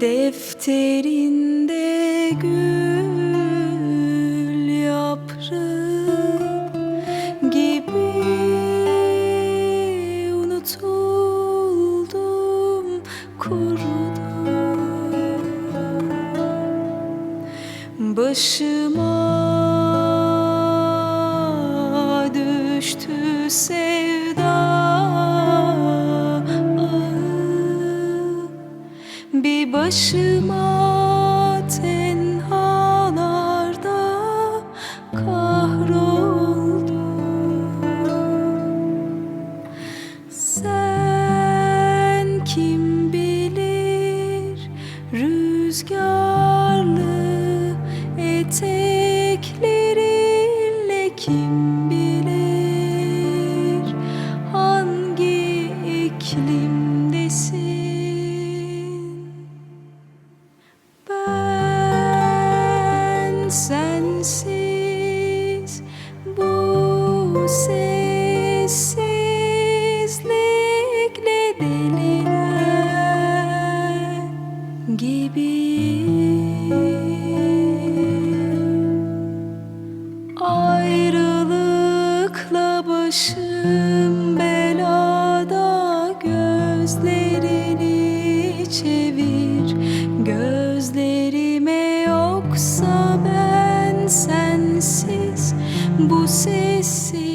Defterinde gül yaprağı gibi unutuldum kurudum. Başıma Bir başıma tenhalarda kahroldum. Sen kim bilir rüzgarlı eteklerinle kim Başım belada gözlerini çevir. Gözlerime yoksa ben sensiz. Bu sessiz